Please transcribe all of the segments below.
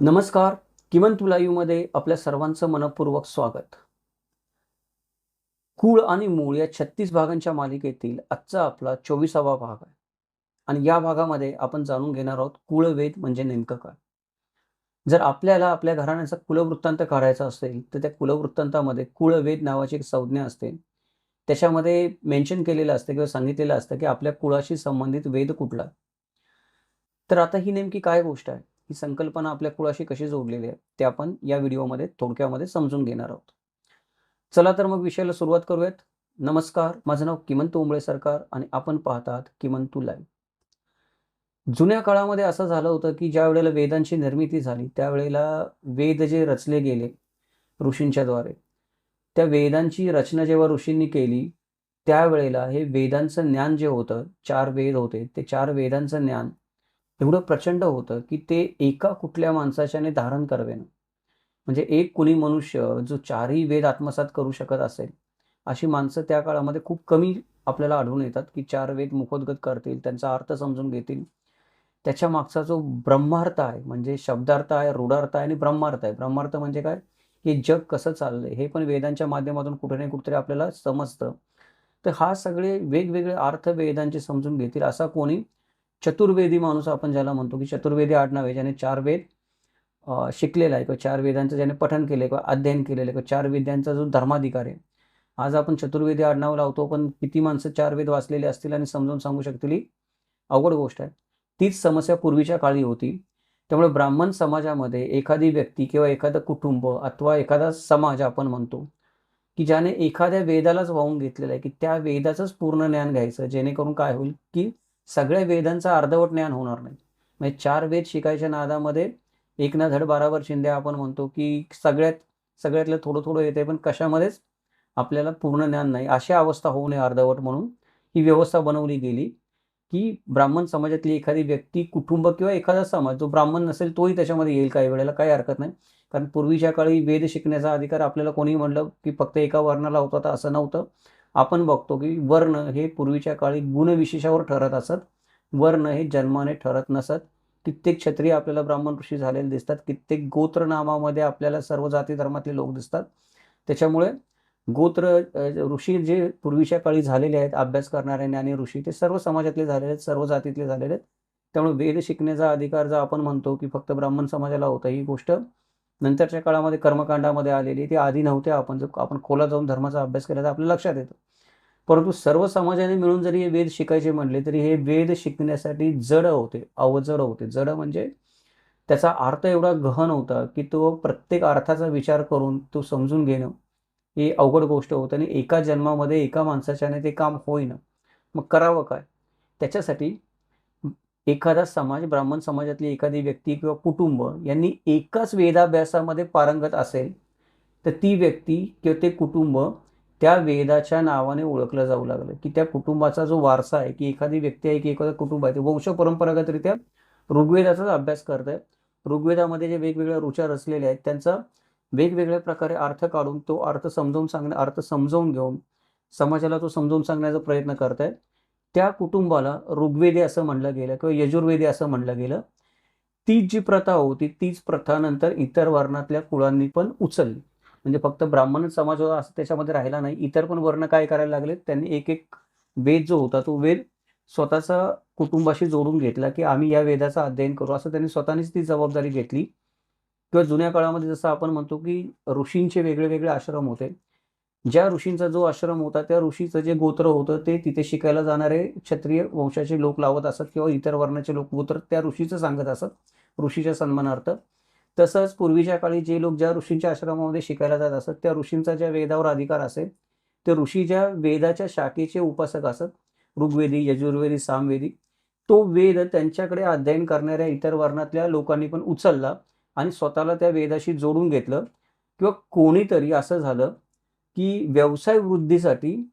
नमस्कार. किमान तुला मध्ये आपल्या सर्वांचं मनपूर्वक स्वागत. कुळ आणि मूळ या छत्तीस भागांच्या मालिकेतील आजचा आपला चोवीसावा भाग आहे. आणि या भागामध्ये आपण जाणून घेणार आहोत कुळवेद म्हणजे नेमकं काय. जर आपल्याला आपल्या घराण्याचा कुलवृत्तांत काढायचा असेल तर त्या कुलवृत्तांतामध्ये कुळवेद नावाची एक संज्ञा असते. त्याच्यामध्ये मेन्शन केलेलं असतं किंवा सांगितलेलं असतं की आपल्या कुळाशी संबंधित वेद कुठला. तर आता ही नेमकी काय गोष्ट आहे? ही संकल्पना आपल्या कुळाशी कशी जोडलेली आहे ते आपण या व्हिडिओमध्ये थोडक्यामध्ये समजून घेणार आहोत. चला तर मग विषयाला सुरुवात करूयात. नमस्कार माझं नाव किमंत उंबळे सरकार आणि आपण पाहतात किमंतू लाईव्ह. जुन्या काळामध्ये असं झालं होतं की ज्या वेळेला वेदांची निर्मिती झाली त्यावेळेला वेद जे रचले गेले ऋषींच्या द्वारे त्या वेदांची रचना जेव्हा ऋषींनी केली त्यावेळेला हे वेदांचं ज्ञान जे होतं चार वेद होते ते चार वेदांचं ज्ञान एवढं प्रचंड होतं की ते एका कुठल्या माणसाच्याने धारण करवेन म्हणजे एक कुणी मनुष्य जो चारही वेद आत्मसात करू शकत असेल अशी माणसं त्या काळामध्ये खूप कमी आपल्याला आढळून येतात की चार वेद मुखोद्गत करतील त्यांचा अर्थ समजून घेतील. त्याच्या मागचा जो ब्रह्मार्थ आहे म्हणजे शब्दार्थ आहे रूढार्थ आहे आणि ब्रह्मार्थ आहे. ब्रह्मार्थ म्हणजे काय? हे जग कसं चाललंय हे पण वेदांच्या माध्यमातून कुठे ना कुठेतरी आपल्याला समजतं. तर हा सगळे वेगवेगळे अर्थ वेदांचे समजून घेतील असा कोणी चतुर्वेदी माणूस आपण ज्याला म्हणतो की चतुर्वेदी आडनाव आहे ज्याने चार वेद शिकलेला आहे किंवा चार वेदांचं ज्याने पठन केलं किंवा अध्ययन केलेलं आहे किंवा चार वेदांचा जो धर्माधिकार आहे. आज आपण चतुर्वेदी आडनाव लावतो पण किती माणसं चार वेद वाचलेले असतील आणि समजून सांगू शकतील ही अवघड गोष्ट आहे. तीच समस्या पूर्वीच्या काळी होती. त्यामुळे ब्राह्मण समाजामध्ये एखादी व्यक्ती किंवा एखादं कुटुंब अथवा एखादा समाज आपण म्हणतो की ज्याने एखाद्या वेदालाच वाहून घेतलेलं आहे की त्या वेदाचंच पूर्ण ज्ञान घ्यायचं जेणेकरून काय होईल की सगळ्या वेदांचं अर्धवट ज्ञान होणार नाही. म्हणजे चार वेद शिकायच्या नादामध्ये एक ना धड बारावर शिंदे आपण म्हणतो की सगळ्यात सगळ्यातलं थोडं थोडं येते पण कशामध्येच आपल्याला पूर्ण ज्ञान नाही. अशी अवस्था होऊ नये अर्धवट म्हणून. ही व्यवस्था बनवली गेली की ब्राह्मण समाजातली एखादी व्यक्ती कुटुंब किंवा एखादा समाज जो ब्राह्मण नसेल तोही त्याच्यामध्ये येईल काही वेळेला काही हरकत नाही. कारण पूर्वीच्या काळी वेद शिकण्याचा अधिकार आपल्याला कोणी म्हणलं की फक्त एका वर्णाला होता तर असं नव्हतं. आपण बघतो की वर्ण हे पूर्वीच्या काळी गुणविशेषावर ठरत असत. वर्ण हे जन्माने ठरत नसत. कित्येक क्षत्रिय आपल्याला ब्राह्मण ऋषी झालेले दिसतात. कित्येक गोत्र नामामध्ये आपल्याला सर्व जाती धर्मातले लोक दिसतात. त्याच्यामुळे गोत्र ऋषी जे पूर्वीच्या काळी झालेले आहेत अभ्यास करणारे ज्ञानी ऋषी ते सर्व समाजातले झालेले आहेत सर्व जातीतले झालेले आहेत. त्यामुळे वेद शिकण्याचा अधिकार जो आपण म्हणतो की फक्त ब्राह्मण समाजाला होता ही गोष्ट. नंतरच्या काळामध्ये कर्मकांडामध्ये आलेली ती आधी नव्हत्या आपण. जर आपण खोला जाऊन धर्माचा अभ्यास केला तर आपल्या लक्षात येतं. परंतु सर्व समाजाने मिळून जरी हे वेद शिकायचे म्हणले तरी हे वेद शिकण्यासाठी जड होते अवजड होते. जड म्हणजे त्याचा अर्थ एवढा गहन होता की तो प्रत्येक अर्थाचा विचार करून तो समजून घेणं ही अवघड गोष्ट होतं आणि एका जन्मामध्ये एका माणसाच्याने ते काम होईना. मग करावं काय? त्याच्यासाठी एखादा समाज ब्राह्मण समाजातली एखादी व्यक्ती किंवा कुटुंब यांनी एकाच वेदाभ्यासामध्ये पारंगत असेल तर ती व्यक्ती किंवा ते कुटुंब त्या वेदाच्या नावाने ओळखलं जाऊ लागलं. की त्या कुटुंबाचा जो वारसा आहे की एखादी व्यक्ती आहे की एखादं कुटुंब आहे ते वंश परंपरागतरित्या ऋग्वेदाचाच अभ्यास करत आहे ऋग्वेदामध्ये जे वेगवेगळ्या रुचा रचलेल्या आहेत त्यांचा वेगवेगळ्या प्रकारे अर्थ काढून तो अर्थ समजावून सांगणे अर्थ समजावून घेऊन समाजाला तो समजावून सांगण्याचा प्रयत्न करत आहे त्या कुटुंबाला ऋग्वेदी असं म्हणलं गेलं किंवा यजुर्वेदी असं म्हणलं गेलं तीच जी प्रथा होती तीच प्रथा नंतर इतर वर्णातल्या कुळांनी पण उचलली. म्हणजे फक्त ब्राह्मण समाज होता असं त्याच्यामध्ये राहिला नाही. इतर पण वर्ण काय करायला लागले त्यांनी एक एक वेद जो होता तो वेद स्वतःचा कुटुंबाशी जोडून घेतला की आम्ही या वेदाचं अध्ययन करू असं त्यांनी स्वतःनेच ती जबाबदारी घेतली. किंवा जुन्या काळामध्ये जसं आपण म्हणतो की ऋषींचे वेगळे वेगळे आश्रम होते. ज्या ऋषींचा जो आश्रम होता त्या ऋषीचं जे गोत्र होतं ते तिथे शिकायला जाणारे क्षत्रिय वंशाचे लोक लावत असत किंवा इतर वर्णाचे लोक गोत्र त्या ऋषीचं सांगत असत ऋषीच्या सन्मानार्थ. तसंच पूर्वीच्या काळी जे लोक ज्या ऋषींच्या आश्रमामध्ये शिकायला जात असत त्या ऋषींचा ज्या वेदावर अधिकार असेल ते ऋषी ज्या वेदाच्या शाखेचे उपासक असत ऋग्वेदी यजुर्वेदी सामवेदी तो वेद त्यांच्याकडे अध्ययन करणाऱ्या इतर वर्णातल्या लोकांनी पण उचलला आणि स्वतःला त्या वेदाशी जोडून घेतलं. किंवा कोणीतरी असं झालं की व्यवसाय वृद्धीसाठी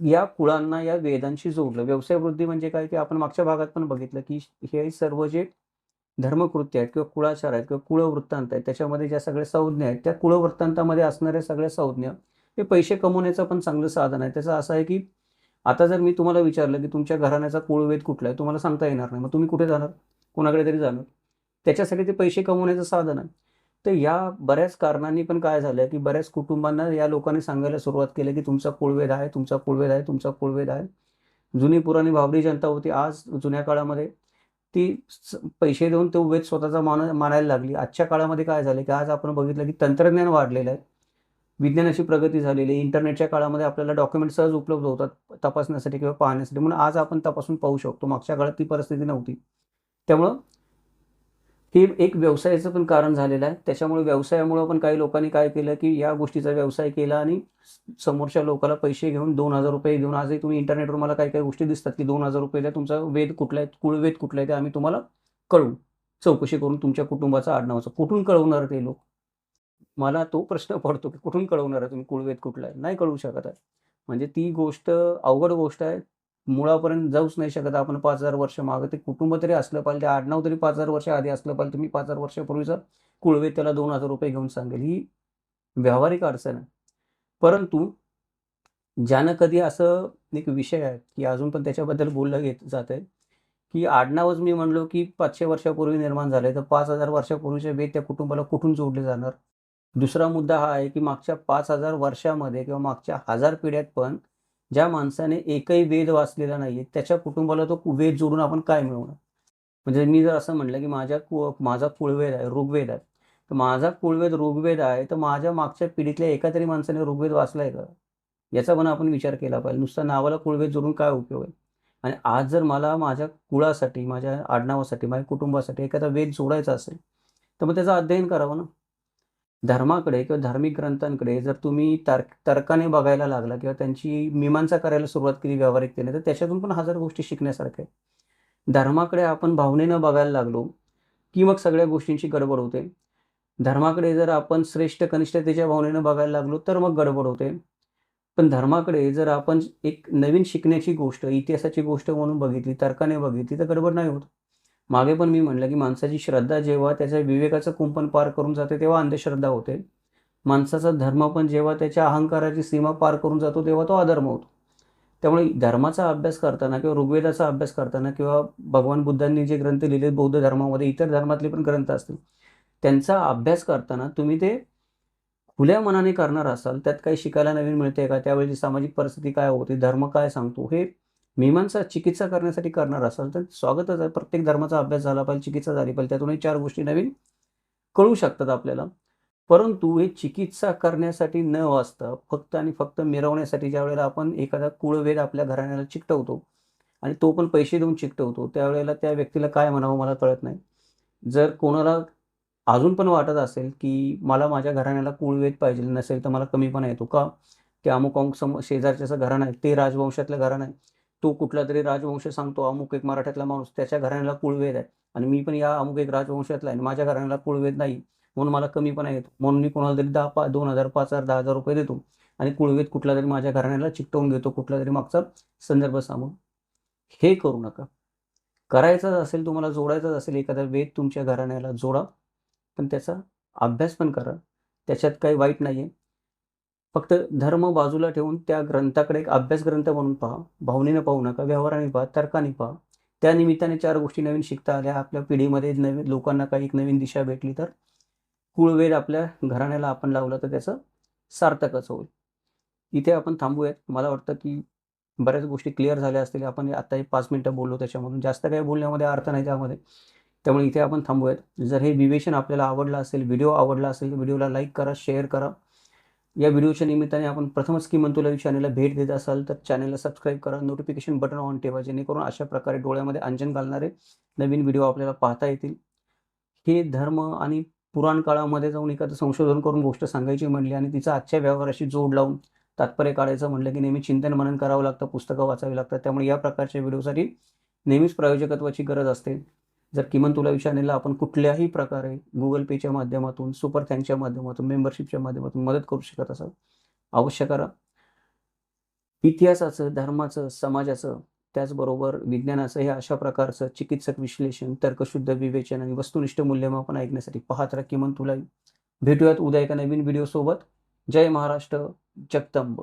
या कुळांना या वेदांशी जोडलं. व्यवसाय वृद्धी म्हणजे काय? की आपण मागच्या भागात पण बघितलं की हे सर्व जे धर्मकृत्य आहेत किंवा कुळाचार आहेत किंवा कुळवृत्तांत आहेत त्याच्यामध्ये ज्या सगळ्या संज्ञा आहेत त्या कुळवृत्तांतामध्ये असणाऱ्या सगळ्या संज्ञा हे पैसे कमवण्याचं पण चांगलं साधन आहे. त्याचं असं आहे की आता जर मी तुम्हाला विचारलं की तुमच्या घराण्याचा कुळवेद कुठला आहे तुम्हाला सांगता येणार नाही. मग तुम्ही कुठे जाणार? कोणाकडे तरी जाणार. त्याच्यासाठी ते पैसे कमवण्याचं साधन आहे. तर या बऱ्याच कारणांनी पण काय झालं की बऱ्याच कुटुंबांना या लोकांनी सांगायला सुरुवात केली की तुमचा कुळवेद आहे तुमचा कुळवेद आहे तुमचा कुळवेद आहे. जुनी पुराणी भावडी जनता होती आज जुन्या काळामध्ये. ती पैसे देऊन तो वेद स्वतःचा मान मानायला लागली. आजच्या काळामध्ये काय झालं की आज आपण बघितलं की तंत्रज्ञान वाढलेलं आहे. विज्ञानाची प्रगती झालेली आहे. इंटरनेटच्या काळामध्ये आपल्याला डॉक्युमेंट सहज उपलब्ध होतात तपासण्यासाठी किंवा पाहण्यासाठी. म्हणून आज आपण तपासून पाहू शकतो. मागच्या काळात ती परिस्थिती नव्हती. त्यामुळं हे एक व्यवसायाचं पण कारण झालेलं आहे. त्याच्यामुळे व्यवसायामुळं पण काही लोकांनी काय केलं की या गोष्टीचा व्यवसाय केला आणि समोरच्या लोकाला पैसे घेऊन दोन हजार रुपये घेऊन आजही तुम्ही इंटरनेटवर मला काही काही गोष्टी दिसतात की दोन हजार रुपये तुमचा वेद कुठला आहे कुळवेद कुठला आहे ते आम्ही तुम्हाला कळवू. चौकशी करून तुमच्या कुटुंबाचा आडनावाचं. कुठून कळवणार ते लोक? मला तो प्रश्न पडतो की कुठून कळवणार आहे तुम्ही कुळवेद कुठला आहे? नाही कळवू शकत आहे. म्हणजे ती गोष्ट अवघड गोष्ट आहे. मुळापर्यंत जाऊच नाही शकत. आपण पाच हजार वर्ष मागं. ते कुटुंब तरी असलं पाहिजे. ते आडनाव तरी पाच हजार वर्ष आधी असलं पाहिजे. तुम्ही पाच हजार वर्षापूर्वीचा कुळवे त्याला दोन हजार रुपये घेऊन सांगेल. ही व्यावहारिक अडचण आहे. परंतु ज्यानं कधी असं एक विषय आहे की अजून पण त्याच्याबद्दल बोललं घेत जात आहे की आडनावच मी म्हणलो की पाचशे वर्षापूर्वी निर्माण झाले तर पाच हजार वर्षापूर्वीचे वेद त्या कुटुंबाला कुठून जोडले जाणार? दुसरा मुद्दा हा आहे की मागच्या पाच हजार वर्षामध्ये किंवा मागच्या हजार पिढ्यात पण ज्या माणसाने एकही वेद वाचलेला नाहीये त्याच्या कुटुंबाला तो वेद जोडून आपण काय मिळवणार? म्हणजे मी जर असं म्हणलं की माझ्या कु माझा कुळवेद आहे ऋग्वेद आहे. तर माझा कुळवेद ऋग्वेद आहे तर माझ्या मागच्या पिढीतल्या एका तरी माणसाने ऋग्वेद वाचलाय का? याचा पण आपण विचार केला पाहिजे. नुसता नावाला कुळवेद जोडून काय उपयोग आहे? आणि आज जर मला माझ्या कुळासाठी माझ्या आडनावासाठी माझ्या कुटुंबासाठी एखादा वेद जोडायचा असेल तर मग त्याचं अध्ययन करावं ना? धर्माकडे किंवा धार्मिक ग्रंथांकडे जर तुम्ही तर्क तर्काने बघायला लागला किंवा त्यांची मीमांसा करायला सुरुवात केली व्यावहारिकतेने तर त्याच्यातून पण हजार गोष्टी शिकण्यासारख्या आहे धर्माकडे आपण भावनेनं बघायला लागलो की मग सगळ्या गोष्टींची गडबड होते. धर्माकडे जर आपण श्रेष्ठ कनिष्ठतेच्या भावनेनं बघायला लागलो तर मग गडबड होते. पण धर्माकडे जर आपण एक नवीन शिकण्याची गोष्ट इतिहासाची गोष्ट म्हणून बघितली तर्काने बघितली तर गडबड नाही होत. मागे पण मी म्हणलं की माणसाची श्रद्धा जेव्हा त्याच्या विवेकाचं कुंपण पार करून जाते तेव्हा अंधश्रद्धा होते. माणसाचा धर्म पण जेव्हा त्याच्या अहंकाराची सीमा पार करून जातो तेव्हा तो अधर्म होतो. त्यामुळे धर्माचा अभ्यास करताना किंवा ऋग्वेदाचा अभ्यास करताना किंवा भगवान बुद्धांनी जे ग्रंथ लिहिले बौद्ध धर्मामध्ये इतर धर्मातले पण ग्रंथ असतील त्यांचा अभ्यास करताना तुम्ही ते खुल्या मनाने करणार असाल त्यात काही शिकायला नवीन मिळते का? त्यावेळेची सामाजिक परिस्थिती काय होती? धर्म काय सांगतो? हे मीमांसा चिकित्सा करण्यासाठी करणार असाल तर स्वागतच आहे. प्रत्येक धर्माचा अभ्यास झाला पाहिजे चिकित्सा झाली पाहिजे. त्यातूनही चार गोष्टी नवीन कळू शकतात आपल्याला. परंतु हे चिकित्सा करण्यासाठी न वाचता फक्त आणि फक्त मिरवण्यासाठी ज्या वेळेला आपण एखादा कुळवेद आपल्या घराण्याला चिकटवतो आणि तो पण पैसे देऊन चिकटवतो त्यावेळेला त्या व्यक्तीला काय म्हणावं मला कळत नाही. जर कोणाला अजून पण वाटत असेल की मला माझ्या घराण्याला कुळवेद पाहिजे नसेल तर मला कमीपणा येतो का? की अमुक अमुक सम शेजारच्याचं घराणं आहे ते राजवंशातलं घराणं आहे. तो कुठला तरी राजवंश सांगतो अमुक एक मराठ्यातला माणूस त्याच्या घराण्याला कुळवेद आहे. आणि मी पण या अमुक एक राजवंशातला आहे आणि माझ्या घराण्याला कुळवेद नाही म्हणून मला कमी पण येतो म्हणून मी कोणाला तरी दहा पा दोन हजार पाच हजार दहा हजार रुपये देतो आणि कुळवेद कुठला तरी माझ्या घराण्याला चिकटवून घेतो कुठला तरी मागचा संदर्भ सांगून. हे करू नका. करायचाच असेल तुम्हाला जोडायचंच असेल एखादा वेद तुमच्या घराण्याला जोडा. पण त्याचा अभ्यास पण करा. त्याच्यात काही वाईट नाही आहे फक्त धर्म बाजूला ठेवून त्या ग्रंथाकडे एक अभ्यास ग्रंथ म्हणून पहा. भावनेनं पाहू नका व्यवहाराने पहा तर्काने पहा. त्या निमित्ताने चार गोष्टी नवीन शिकता आल्या. आपल्या पिढीमध्ये नवीन लोकांना काही एक नवीन दिशा भेटली तर कुळवेल आपल्या घराण्याला आपण लावलं तर त्याचं सार्थकच होईल. इथे आपण थांबूयात. मला वाटतं की बऱ्याच गोष्टी क्लिअर झाल्या असतील. आपण आता हे पाच मिनटं बोललो त्याच्यामधून. जास्त काही बोलण्यामध्ये अर्थ नाही त्यामध्ये. त्यामुळे इथे आपण थांबूयात. जर हे विवेचन आपल्याला आवडलं असेल व्हिडिओ आवडला असेल व्हिडिओला लाईक करा शेअर करा. या व्हिडिओच्या निमित्ताने आपण प्रथमच किंमत तुला चॅनलला भेट देत असाल तर चॅनलला सबस्क्राईब करा नोटिफिकेशन बटन ऑन ठेवा जेणेकरून अशा प्रकारे डोळ्यामध्ये अंजन घालणारे नवीन व्हिडिओ आपल्याला पाहता येतील. हे धर्म आणि पुराण काळामध्ये जाऊन एखादं संशोधन करून गोष्ट सांगायची म्हणली आणि तिचा आजच्या व्यवहाराशी जोड लावून तात्पर्य काढायचं म्हणलं की नेहमी चिंतन मनन करावं लागतं पुस्तकं वाचावी लागतात. त्यामुळे या प्रकारच्या व्हिडिओसाठी नेहमीच प्रायोजकत्वाची गरज असते. जर किमान तुला चॅनेलला आपण कुठल्याही प्रकारे गुगल पेच्या माध्यमातून सुपर थँकच्या माध्यमातून मेंबरशिपच्या माध्यमातून मदत करू शकत असाल अवश्य करा. इतिहासाचं धर्माचं समाजाचं त्याचबरोबर विज्ञानाचं हे अशा प्रकारचं चिकित्सक विश्लेषण तर्कशुद्ध विवेचन आणि वस्तुनिष्ठ मूल्यमापन ऐकण्यासाठी पाहत राहा. किमान तुला भेटूयात उद्या एका नवीन व्हिडिओ सोबत. जय महाराष्ट्र जगदंब.